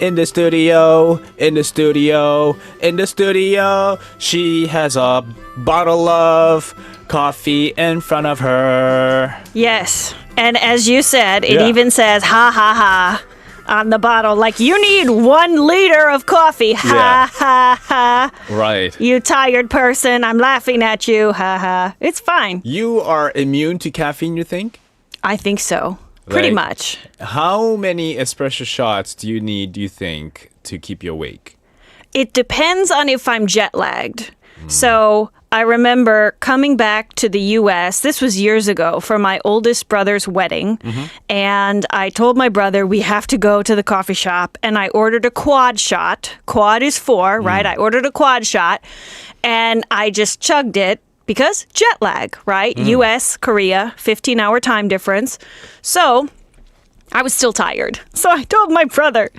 In the studio, in the studio, in the studio, she has a bottle of coffee in front of her. Yes. And as you said, it Yeah. even says ha ha ha on the bottle. Like you need one liter of coffee. Ha ha ha. Right. You tired person. I'm laughing at you. Ha ha. It's fine. You are immune to caffeine, you think? I think so. Pretty Like- much. How many espresso shots do you need, do you think, to keep you awake? It depends on if I'm jet lagged. Hmm. So I remember coming back to the US, this was years ago, for my oldest brother's wedding. And I told my brother, we have to go to the coffee shop. And I ordered a quad shot. Quad is four, mm. right? I ordered a quad shot and I just chugged it because jet lag, right? Mm. US, Korea, 15 hour time difference. So I was still tired. So I told my brother,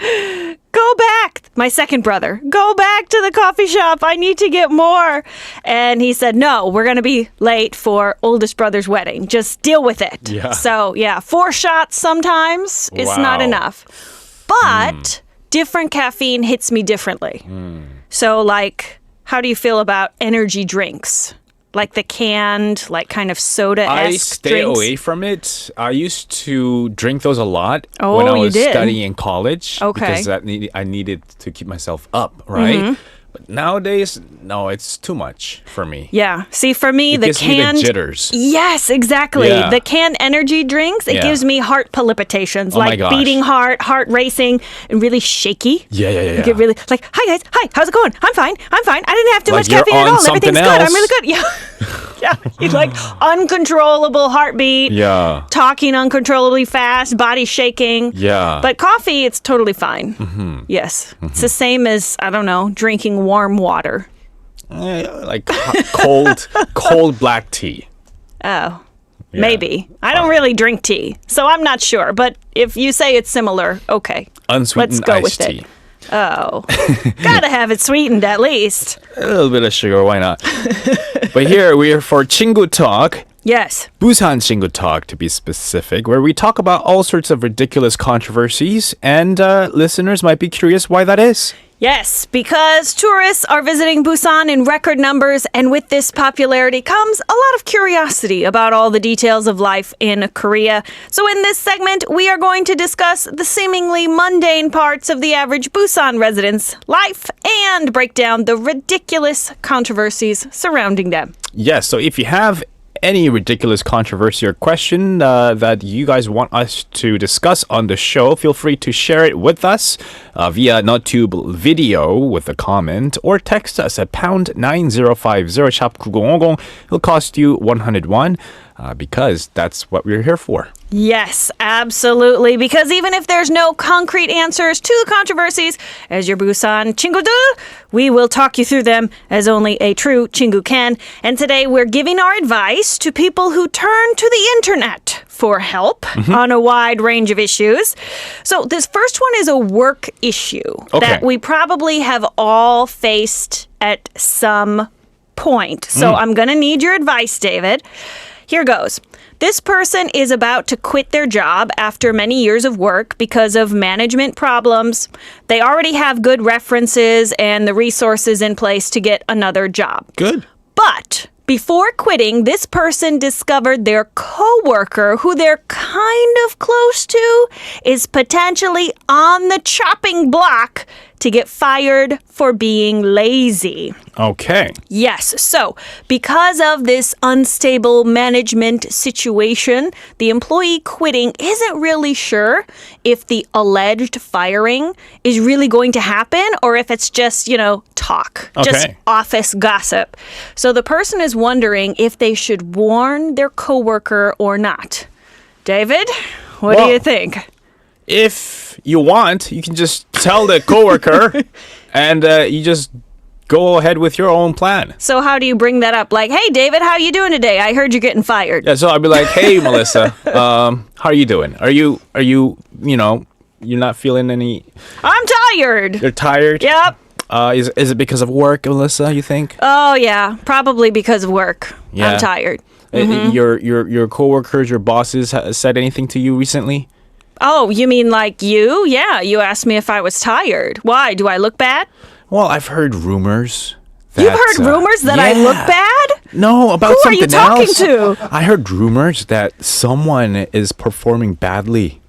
go back, my second brother, go back to the coffee shop. I need to get more. And he said, no, we're going to be late for oldest brother's wedding. Just deal with it. Yeah. So, yeah, four shots sometimes is not enough. But different caffeine hits me differently. Hmm. So, like, how do you feel about energy drinks? Like the canned, like kind of soda I stay drinks? away from it. I used to drink those a lot Oh, when I was did? studying in college. Okay. Mm-hmm. Because that need, I needed to keep myself up, right? But nowadays, no, it's too much for me. Yeah. See, for me, It the gives me canned the jitters. Yes, exactly. Yeah. The canned energy drinks, it Yeah. gives me heart palpitations, Oh like beating heart, heart racing, and really shaky. Yeah, yeah, yeah, You get really like, hi guys, hi, how's it going? I'm fine, I'm fine. I didn't have too Like much caffeine at all. Everything's something good. I'm really good. Yeah. yeah. It's like uncontrollable heartbeat. Yeah. Talking uncontrollably fast, body shaking. Yeah. But coffee, it's totally fine. Yes. It's the same as, I don't know, drinking warm water. Eh, like cold, cold black tea. Oh, maybe. I don't really drink tea, so I'm not sure. But if you say it's similar, okay. Unsweetened Let's go iced with tea. it. Oh, gotta have it sweetened at least. A little bit of sugar, why not? but here we are for Chingu Talk. Yes. Busan Chingu Talk, to be specific, where we talk about all sorts of ridiculous controversies, and uh, listeners might be curious why that is. Yes, because tourists are visiting Busan in record numbers, and with this popularity comes a lot of curiosity about all the details of life in Korea. So, in this segment, we are going to discuss the seemingly mundane parts of the average Busan resident's life and break down the ridiculous controversies surrounding them. Yes, so if you have any ridiculous controversy or question uh, that you guys want us to discuss on the show, feel free to share it with us uh, via NotTube video with a comment or text us at pound 9050 shop 9050. It'll cost you 101 uh, because that's what we're here for. Yes, absolutely. Because even if there's no concrete answers to the controversies, as your Busan Chingu do, we will talk you through them as only a true Chingu can. And today we're giving our advice to people who turn to the internet for help mm-hmm. on a wide range of issues. So this first one is a work issue Okay. that we probably have all faced at some point. So mm. I'm going to need your advice, David. Here goes. This person is about to quit their job after many years of work because of management problems. They already have good references and the resources in place to get another job. Good. But before quitting, this person discovered their coworker, who they're kind of close to, is potentially on the chopping block to get fired for being lazy. Okay. Yes. So, because of this unstable management situation, the employee quitting isn't really sure if the alleged firing is really going to happen or if it's just, you know, talk, just office gossip. So, the person is wondering if they should warn their coworker or not. David, what do you think? If you want, you can just tell the coworker and uh, you just go ahead with your own plan. So, how do you bring that up? Like, hey, David, how are you doing today? I heard you're getting fired. Yeah, so I'd be like, "Hey, Melissa, um, how are you doing? Are you are you you know you're not feeling any? I'm tired. You're tired? Yep. Uh, is is it because of work, Melissa? You think? Oh yeah, probably because of work. Yeah. I'm tired. Uh, Your your your coworkers, your bosses ha- said anything to you recently? Oh, you mean like you? Yeah, you asked me if I was tired. Why? Do I look bad? Well, I've heard rumors. You've heard uh, rumors that I look bad? No, about Who are something you talking else. to? I heard rumors that someone is performing badly,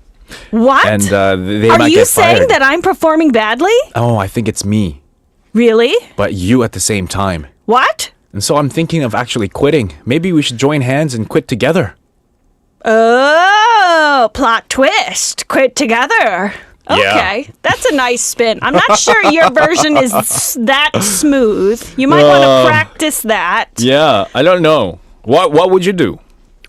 What? and uh, they Are might you get saying fired. that I'm performing badly? Oh, I think it's me, Really? but you at the same time. What? And so I'm thinking of actually quitting. Maybe we should join hands and quit together. Oh, plot twist. Quit together. Yeah. Okay, that's a nice spin. I'm not sure your version is that smooth. You might want Uh, to practice that. Yeah, I don't know. What what would you do?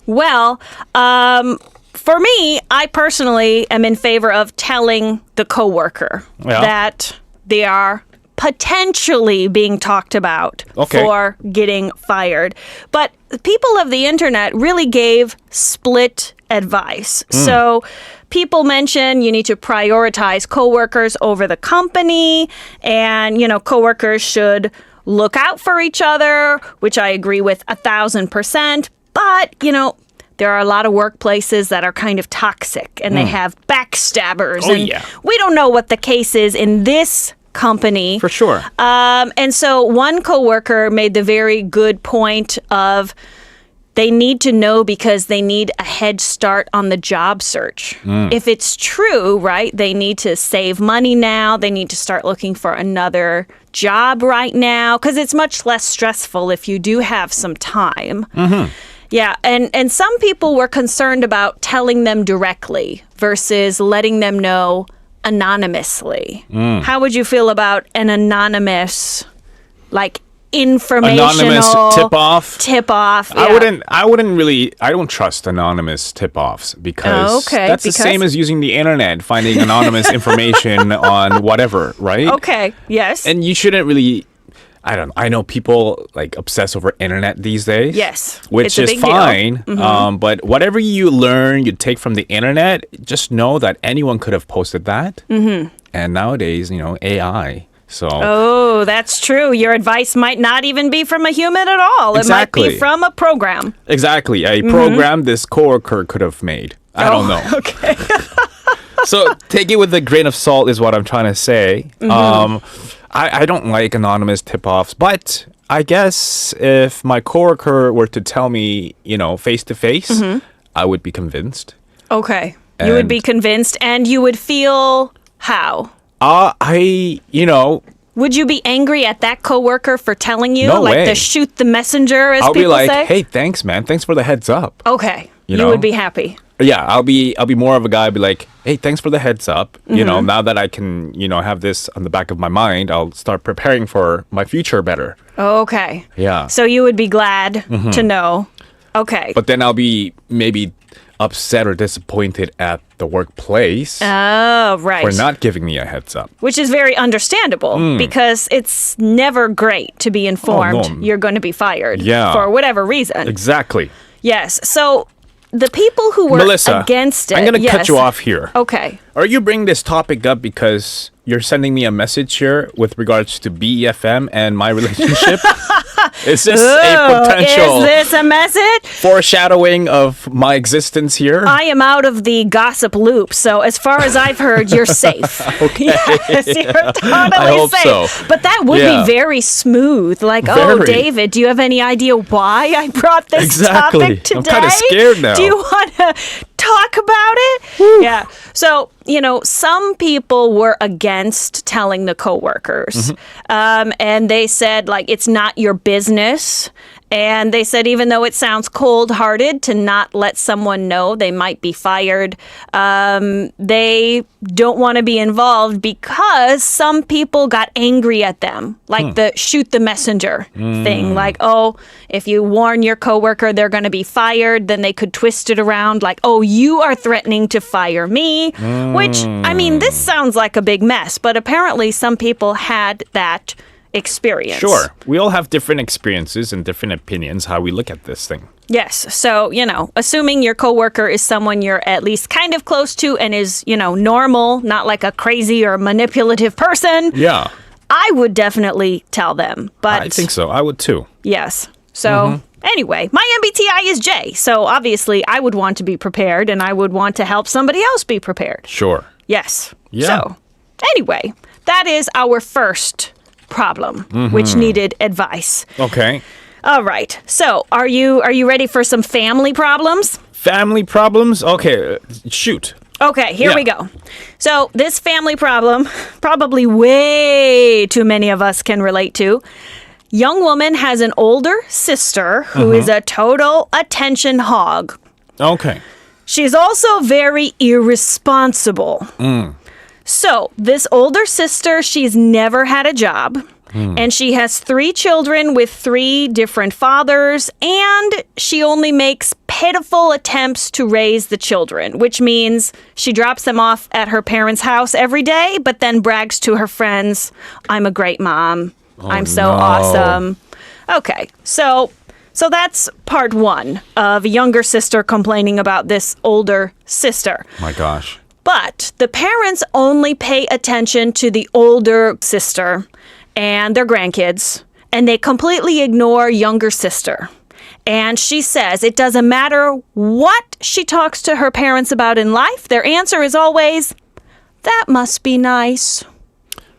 Well, um, for me, I personally am in favor of telling the coworker Yeah. that they are potentially being talked about Okay. for getting fired. But people of the internet really gave split advice. Hmm. So people mention you need to prioritize coworkers over the company and you know coworkers should look out for each other, which I agree with a thousand percent. But, you know, there are a lot of workplaces that are kind of toxic and they have backstabbers. Hmm. Oh, and yeah. we don't know what the case is in this company. For sure. Um, and so one coworker made the very good point of they need to know because they need a head start on the job search. If it's true, right, they need to save money now. They need to start looking for another job right now because it's much less stressful if you do have some time. Yeah, and and some people were concerned about telling them directly versus letting them know anonymously. Mm. How would you feel about an anonymous like informational Anonymous tip-off? Tip off. I wouldn't. I wouldn't really. I don't trust anonymous tip-offs because Oh, okay, that's the same as using the internet, finding anonymous information on whatever, right? Okay. Yes. And you shouldn't really. I don't. I know people like obsess over internet these days. Yes, which is deal. Mm-hmm. fine. Um, but whatever you learn, you take from the internet. Just know that anyone could have posted that. Mm-hmm. And nowadays, you know, AI. So oh, that's true. Your advice might not even be from a human at all. It might be Exactly. from a program. exactly, a program this coworker could have made. I don't Mm-hmm. Oh, know. Okay. so take it with a grain of salt is what I'm trying to say. Mm-hmm. Um, I, I don't like anonymous tip-offs, but I guess if my coworker were to tell me, you know, face to face. I would be convinced. Okay. You would be convinced and you would feel how? Uh, I, you know, Would you be angry at that coworker for telling you? No like way. the shoot the messenger, as I'll people be like, say? hey, thanks, man. Thanks for the heads up. okay. You, You would be happy. Yeah, I'll be, I'll be more of a guy. Be like, hey, thanks for the heads up. You Mm-hmm. know, now that I can, you know, have this on the back of my mind, I'll start preparing for my future better. Okay. Yeah. So you would be glad to know. Okay. But then I'll be maybe upset or disappointed at the workplace oh, right. for not giving me a heads up. Which is very understandable because it's never great to be informed Hmm. Oh, no. you're going to be fired Yeah. for whatever reason. Exactly. Yes. So the people who were Melissa, against it. I'm going to cut you off here. Okay. Are you bringing this topic up because you're sending me a message here with regards to BEFM and my relationship? is this a Oh, potential Is this a message? foreshadowing of my existence here? I am out of the gossip loop, so as far as I've heard, you're safe. okay. Yes, you're totally hope safe. so. But that would Yeah. be very smooth. Like, oh, David, do you have any idea why I brought this Exactly. topic today? I'm kinda scared now. Do you want to talk about it? Yeah. So, you know, some people were against telling the coworkers. Mm-hmm. Um, and they said, like, it's not your business. And they said, even though it sounds cold hearted to not let someone know they might be fired, um, they don't want to be involved because some people got angry at them, like Hmm. the shoot the messenger thing. Like, oh, if you warn your coworker they're going to be fired, then they could twist it around like, oh, you are threatening to fire me. Which, I mean, this Hmm. sounds like a big mess, but apparently some people had that experience. Sure. We all have different experiences and different opinions how we look at this thing. Yes. So, you know, assuming your coworker is someone you're at least kind of close to and is, you know, normal, not like a crazy or manipulative person, Yeah. I would definitely tell them. But I think so. I would too. yes. So mm-hmm. Anyway, my MBTI is J, so obviously I would want to be prepared and I would want to help somebody else be prepared. Sure. Yes. Yeah. So, anyway, that is our first problem, Mm-hmm. which needed advice. Okay. All right. So, are you are you ready for some family problems? Family problems? Okay, shoot. Okay, here Yeah. we go. So, this family problem, probably way too many of us can relate to. Young woman has an older sister who is Mm-hmm. a total attention hog. Okay. She's also very irresponsible. So, this older sister, she's never had a job. Hmm. And she has three children with three different fathers, and she only makes pitiful attempts to raise the children, which means she drops them off at her parents' house every day, but then brags to her friends, I'm a great mom. Oh, I'm so no. awesome. Okay, so so that's part one of a younger sister complaining about this older sister. My gosh. But the parents only pay attention to the older sister and their grandkids, and they completely ignore younger sister. And she says it doesn't matter what she talks to her parents about in life, their answer is always, That must be nice.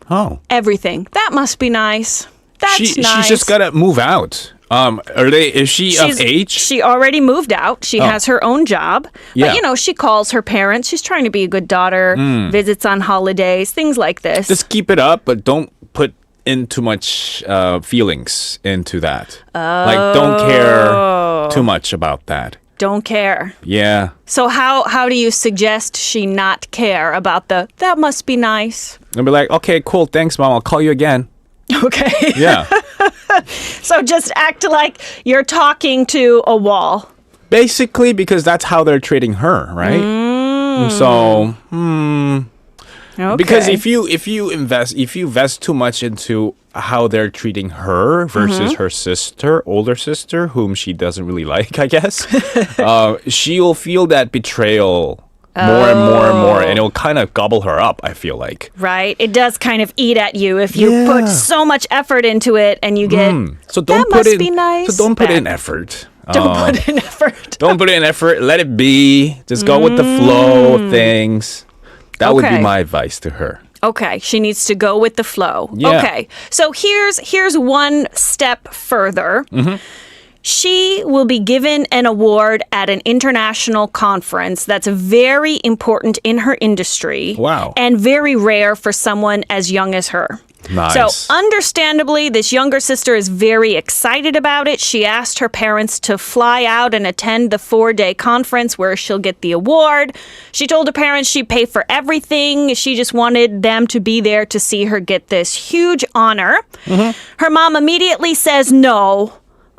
Oh. Everything. That must be nice. That's she nice. she's just gotta move out. Um, are they? Is she She's- of age? She already moved out. She has her own job. Yeah. But, you know, she calls her parents. She's trying to be a good daughter, visits on holidays, things like this. Just keep it up, but don't put in too much uh, feelings into that. Oh. Like, don't Oh. care too much about that. Don't care. Yeah. So how how do you suggest she not care about the that must be nice? And be like, okay, cool, thanks, mom. I'll call you again. Okay. Yeah. so just act like you're talking to a wall. Basically, because that's how they're treating her, right? Mm. So, hmm. Okay. Because if you if you invest if you invest too much into how they're treating her versus Mm-hmm. her sister, older sister, whom she doesn't really like, I guess, uh, she'll feel that betrayal more and more and more, and it'll kind of gobble her up. I feel like. Right. It does kind of eat at you if you Yeah. put so much effort into it and you get So don't that put must in. be nice. So don't put in effort. Don't Uh, put in effort. don't put in effort. Let it be. Just go with the flow of things. That would be Mm. My advice to her. Okay, she needs to go with the flow. Yeah. Okay. So here's here's one step further. Mm-hmm. She will be given an award at an international conference that's very important in her industry. Wow. And very rare for someone as young as her. Nice. So, understandably, this younger sister is very excited about it. She asked her parents to fly out and attend the four day conference where she'll get the award. She told her parents she'd pay for everything. She just wanted them to be there to see her get this huge honor. Mm-hmm. Her mom immediately says, No,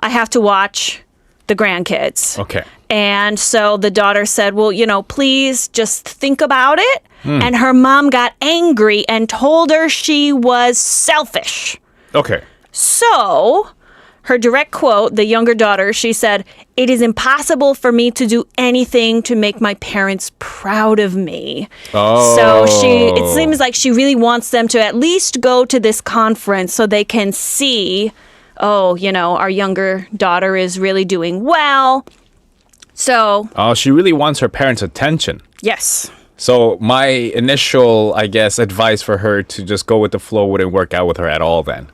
I have to watch the grandkids. Okay. And so the daughter said, Well, you know, please just think about it. Hmm. And her mom got angry and told her she was selfish. Okay. So, her direct quote, the younger daughter, she said, It is impossible for me to do anything to make my parents proud of me. Oh. So, she, it Oh. seems like she really wants them to at least go to this conference so they can see, oh, you know, our younger daughter is really doing well. So, Oh, she really wants her parents' attention. yes. So my initial, I guess, advice for her to just go with the flow wouldn't work out with her at all. Then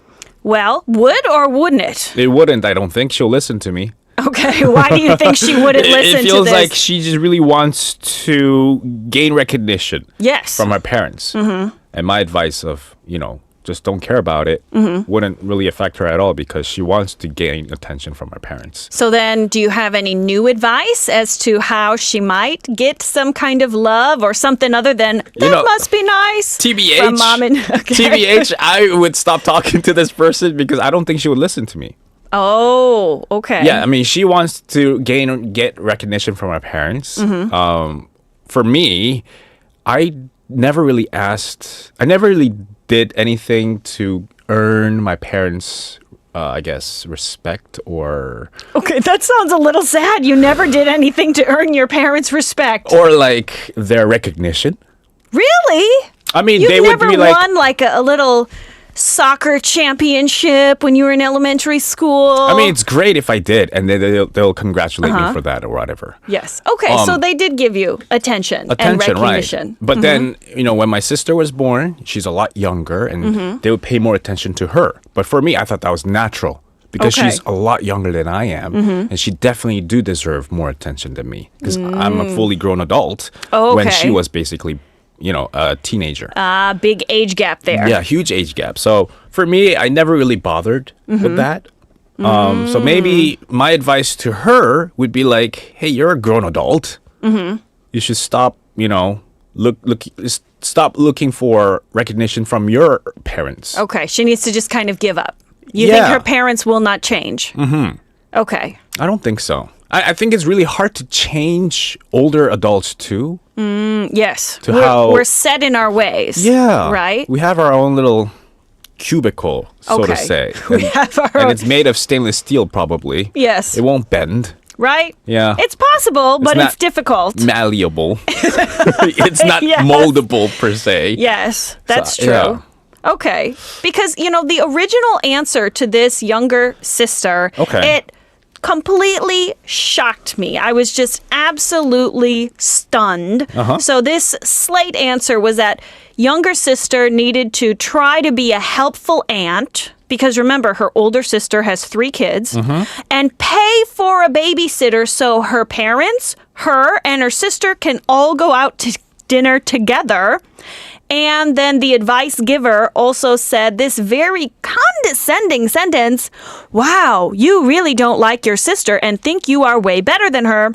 Well, would or wouldn't it? it wouldn't. I don't think she'll listen to me. Okay, why do you think she wouldn't It- listen it feels to this? like she just really wants to gain recognition yes. from her parents. Mm-hmm. And my advice of you know just don't care about it Mm-hmm. wouldn't really affect her at all because she wants to gain attention from her parents. so then, do you have any new advice as to how she might get some kind of love or something other than that know, must be nice? TBH, From mom and okay. TBH, I would stop talking to this person because I don't think she would listen to me. Oh, okay. Yeah, I mean, she wants to gain get recognition from her parents. Mm-hmm. Um, for me, I never really asked. I never really did anything to earn my parents. Uh, I guess respect or Okay, that sounds a little sad. You never did anything to earn your parents' respect. or like their recognition. Really? I mean, You've they would never be like, won like a, a little soccer championship when you were in elementary school? I mean, it's great if I did, and they, they'll, they'll congratulate me for that or whatever. yes. Okay, so they did give you attention, and Um, Attention, right? recognition. Mm-hmm. But then, you know, when my sister was born, she's a lot younger, and Mm-hmm. they would pay more attention to her. But for me, I thought that was natural because Okay. Mm-hmm. she's a lot younger than I am, and she definitely do deserve more attention than me because I'm a fully grown adult when she Mm. Was basically, you know, a teenager. Ah, big age gap there. Yeah, huge age gap. So for me, I never really bothered Mm-hmm. with that. Um, Mm. So maybe my advice to her would be like, "Hey, you're a grown adult. Mm-hmm. You should stop. You know, look, look, stop looking for recognition from your parents." Okay, she needs to just kind of give up. You think her parents will not change? Mm-hmm. Okay. I don't think so. I, I think it's really hard to change older adults too. Mm, yes. To we're, how- we're set in our ways. Yeah, Right? We have our own little cubicle, so to Okay. say. We And- have our and own- it's made of stainless steel, probably. Yes. It won't bend. right? Yeah. It's possible, but not- it's difficult. malleable. it's not Yes. moldable per se. Yes, that's So, true. yeah. Okay. Because, you know, the original answer to this younger sister, Okay. it completely shocked me. I was just absolutely stunned. Uh-huh. So this slate answer was that younger sister needed to try to be a helpful aunt because remember her older sister has 3 kids Mm-hmm. and pay for a babysitter so her parents, her and her sister can all go out to dinner together. And then the advice giver also said this very condescending sentence Wow, you really don't like your sister and think you are way better than her.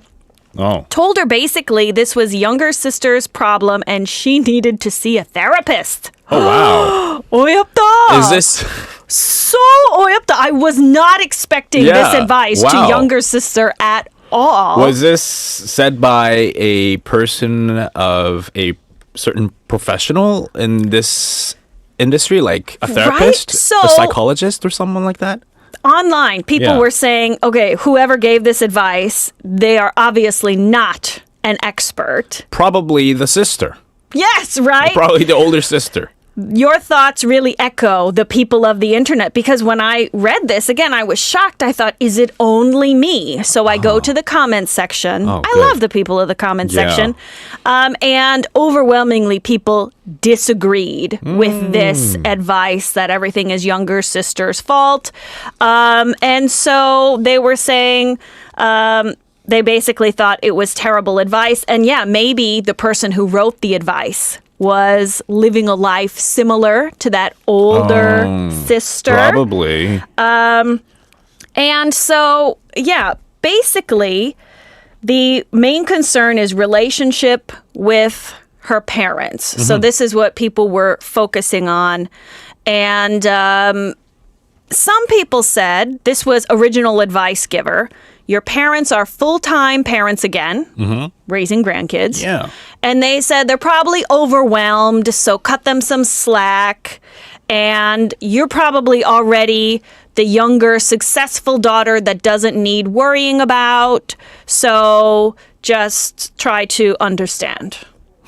Oh. Told her basically this was younger sister's problem and she needed to see a therapist. Oh wow. 어이없다. Is this so 어이없다? I was not expecting this Yeah, advice to wow. younger sister at all. was this said by a person of a certain professional in this industry like a therapist, So- a psychologist or someone like that? online people Yeah. were saying okay whoever gave this advice they are obviously not an expert Probably the sister. yes right Probably the older sister. Your thoughts really echo the people of the internet because when i read this again i was shocked. I thought is it only me? So i go to the comments section. Oh, i good. love the people of the comments Yeah. section. Um, and overwhelmingly people disagreed with this advice that everything is younger sister's fault. Um, and so they were saying um, they basically thought it was terrible advice. And yeah maybe the person who wrote the advice was living a life similar to that older sister Probably. and so, yeah, basically, the main concern is relationship with her parents. So this is what people were focusing on, and um, some people said this was original advice giver. Your parents are full time parents again, raising grandkids. Yeah. And they said they're probably overwhelmed, so cut them some slack. And you're probably already the younger, successful daughter that doesn't need worrying about. So just try to understand.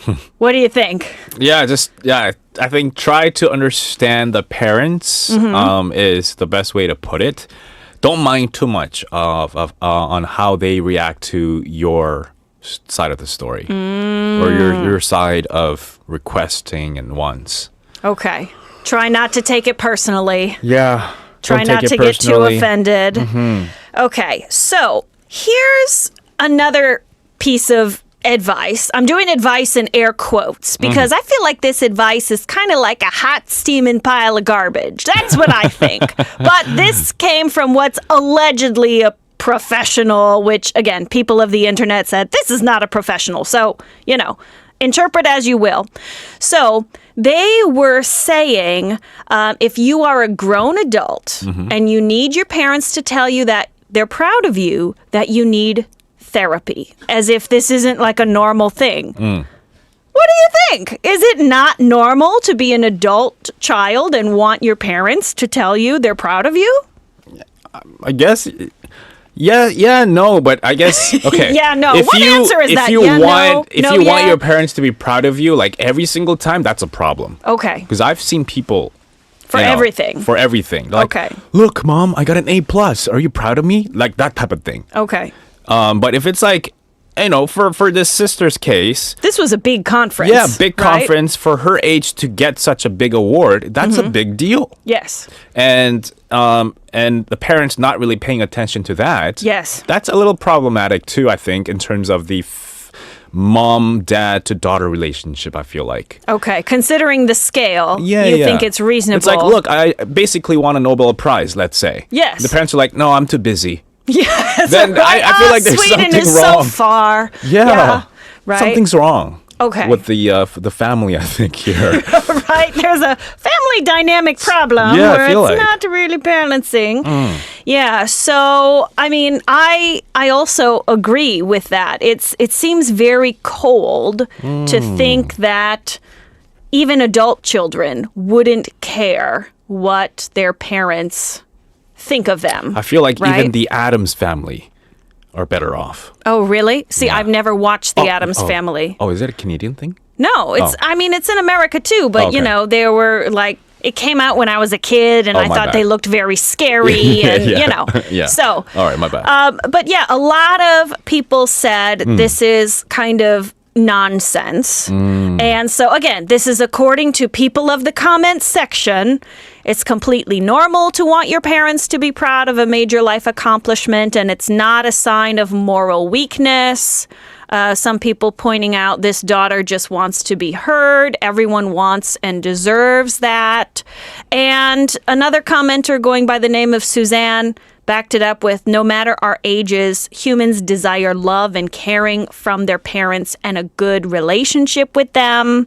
what do you think? Yeah, just yeah. I think try to understand the parents Mm-hmm. um, is the best way to put it. Don't mind too much of, of uh, on how they react to your side of the story or your Mm. your side of requesting and wants. Okay. Try not to take it personally. Yeah. Try not to get too offended. Okay, so here's another piece of advice. I'm doing advice in air quotes because I feel like this advice is kind of like a hot steaming pile of garbage. That's what I think. but this came from what's allegedly a professional, which again, people of the internet said this is not a professional. So, you know, interpret as you will. So they were saying um, if you are a grown adult and you need your parents to tell you that they're proud of you, that you need therapy, as if this isn't like a normal thing. Mm. What do you think? Is it not normal to be an adult child and want your parents to tell you they're proud of you? I guess. Yeah, yeah, no, but I guess okay. Yeah, no. If What you answer is if that? you Yeah, no, want if no, you want your parents to be proud of you like every single time, that's a problem. Okay. Because I've seen people For you know, everything. For everything. Like, Okay. Look, mom, I got an A plus. Are you proud of me? Like that type of thing. Okay. Um, but if it's like, you know, for for this sister's case, This was a big conference. yeah, big right? conference for her age to get such a big award. That's Mm-hmm. a big deal. Yes. And um, and the parents not really paying attention to that. Yes. that's a little problematic too. I think in terms of the f- mom dad to daughter relationship. I feel like. Okay. Considering the scale, Yeah, you yeah. think it's reasonable. It's like, look, I basically won a Nobel Prize. Let's say. Yes. The parents are like, no, I'm too busy. Yes. Then I- I feel Ah, like there's Sweden something is wrong. so far. Yeah. Right. Something's wrong. Okay. With the uh, the family, I think here. right? There's a family dynamic problem Yeah, I where feel it's like. Mm. not really balancing. Yeah, so I mean, I I also agree with that. It's it seems very cold to Mm. think that even adult children wouldn't care what their parents think of them. I feel like even the Adams family are better off. oh, really? See, I've never watched the Oh, Adams oh. Family. Oh, is that a Canadian thing? No, it's. Oh. I mean, it's in America too, but you know, there were like it came out when I was a kid, and Oh, I thought bad. they looked very scary, and Yeah. you know, Yeah. So, All right, my bad. um, but yeah, a lot of people said Hmm. this is kind of nonsense. Hmm. And so, again, this is according to people of the comments section. It's completely normal to want your parents to be proud of a major life accomplishment, and it's not a sign of moral weakness. Uh, some people pointing out this daughter just wants to be heard. Everyone wants and deserves that. And another commenter going by the name of Suzanne backed it up with no matter our ages, humans desire love and caring from their parents and a good relationship with them.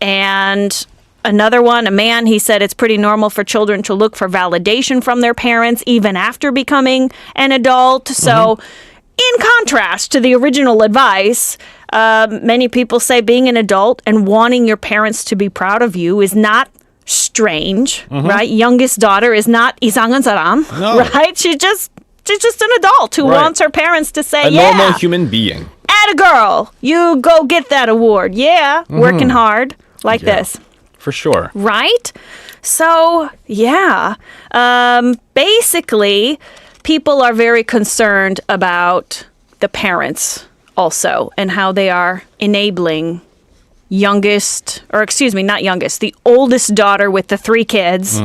And another one, a man, he said it's pretty normal for children to look for validation from their parents even after becoming an adult. So, in contrast to the original advice, um, many people say being an adult and wanting your parents to be proud of you is not strange, right? Youngest daughter is not isangan saram, No. right? She's just she's just an adult who Right. wants her parents to say, a "Yeah, normal human being. at a girl, you go get that award. Yeah, working hard like Mm-hmm. Yeah. this." For sure. right? So, yeah. Um, basically, people are very concerned about the parents also and how they are enabling youngest, or excuse me, not youngest, the oldest daughter with the three kids.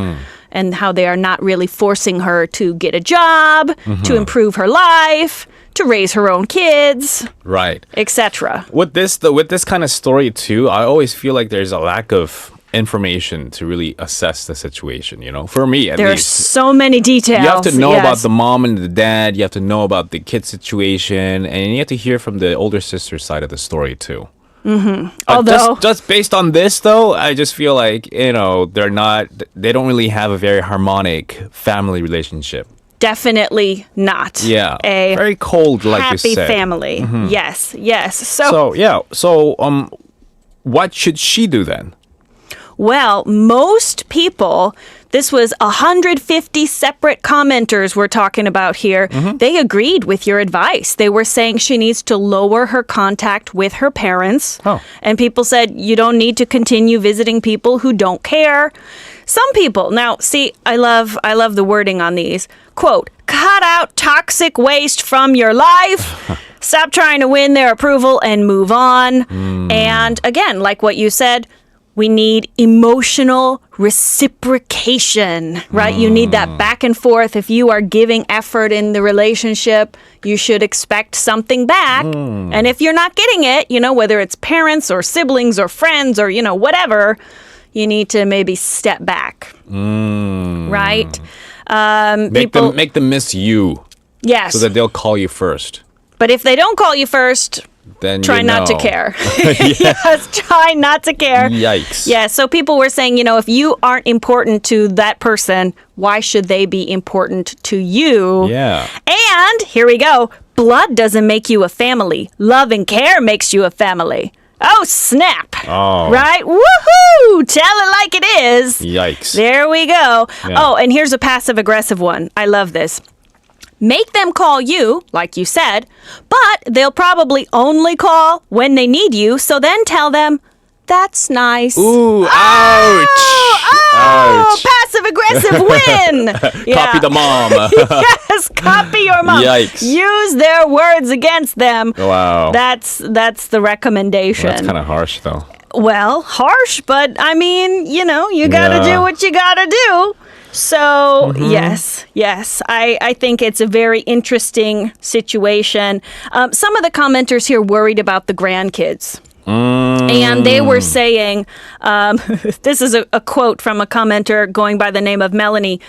And how they are not really forcing her to get a job, to improve her life, to raise her own kids, Right. etc. With this the with this kind of story too, I always feel like there's a lack of information to really assess the situation, you know. For me at There are so many details. you have to know about the mom and the dad. You have to know about the kid situation, and you have to hear from the older sister's side of the story too. Mm-hmm. Although- just, just based on this, though, I just feel like you know they're not. They don't really have a very harmonic family relationship. Definitely not. Yeah, A very cold, like you happy said. Mm-hmm. family. Yes, yes. So, So yeah, so um, what should she do then? Well, most people, this was 150 separate commenters we're talking about here. Mm-hmm. They agreed with your advice. They were saying she needs to lower her contact with her parents. Oh. And people said you don't need to continue visiting people who don't care. Some people, now see, I love I love the wording on these. Quote, cut out toxic waste from your life. Stop trying to win their approval and move on. And again, like what you said, we need emotional reciprocation, right? You need that mm. back and forth. If you are giving effort in the relationship, you should expect something back. Mm. And if you're not getting it, you know, whether it's parents or siblings or friends or, you know, whatever, you need to maybe step back. Mm. Right? Um, Make people, them make them miss you, yes. so that they'll call you first. but if they don't call you first, Then try you not to care. yes, try not to care. Yikes. Yeah, so people were saying, you know, if you aren't important to that person, why should they be important to you? Yeah. And here we go blood doesn't make you a family, love and care makes you a family. Oh, snap. Oh. Right? Woohoo! Tell it like it is. Yikes. There we go. Yeah. Oh, and here's a passive aggressive one. I love this. Make them call you, like you said, but they'll probably only call when they need you, so then tell them, that's nice. Ooh, oh, ouch. Oh, Ouch. passive aggressive win. Copy the mom. yes, copy your mom. Yikes. Use their words against them. wow. That's that's the recommendation. That's kind of harsh, though. well, harsh, but I mean, you know, you got to Yeah. Do what you got to do. So, yes, yes, I, I think it's a very interesting situation. Um, some of the commenters here worried about the grandkids. And they were saying, um, this is a, a quote from a commenter going by the name of Melanie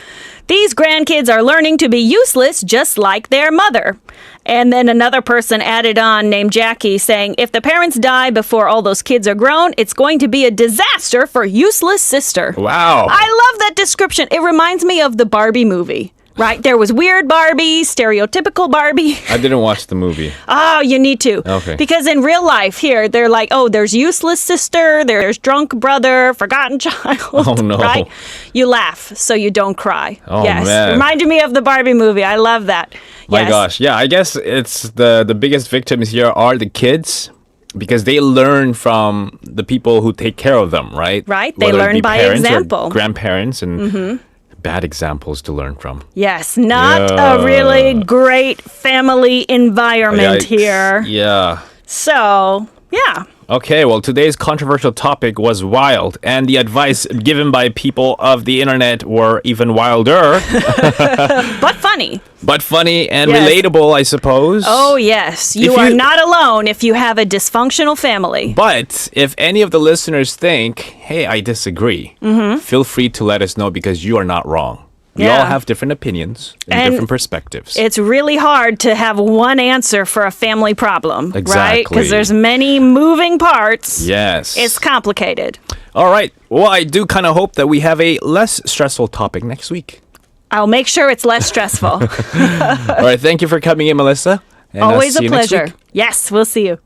These grandkids are learning to be useless just like their mother. And then another person added on, named Jackie, saying, If the parents die before all those kids are grown, it's going to be a disaster for useless sister. Wow. I love that description. It reminds me of the Barbie movie, right? There was weird Barbie, stereotypical Barbie. I didn't watch the movie. Oh, you need to. Okay. Because in real life, here, they're like, oh, there's useless sister, there's drunk brother, forgotten child. Oh, no. Right? You laugh so you don't cry. Oh, yes. man. Reminded me of the Barbie movie. I love that. My yes. gosh. Yeah, I guess it's the the biggest victims here are the kids because they learn from the people who take care of them, right? Right, they Whether learn by parents example. Mm-hmm. grandparents and bad examples to learn from. Yes. Not Yeah. a really great family environment Yikes. here. Yeah. So, yeah. Okay, well, today's controversial topic was wild, and the advice given by people of the internet were even wilder, But funny. but funny and Yes. relatable, I suppose. Oh, yes. You If are you- not alone if you have a dysfunctional family. But if any of the listeners think, hey, I disagree, mm-hmm. feel free to let us know because you are not wrong. We all Mm-hmm. Have different opinions and, And different perspectives. it's really hard to have one answer for a family problem, right? Because there's many moving parts. yes. It's complicated. all right. Well, I do kind of hope that we have a less stressful topic next week. I'll make sure it's less stressful. all right. Thank you for coming in, Melissa. Always a pleasure. Yes, we'll see you.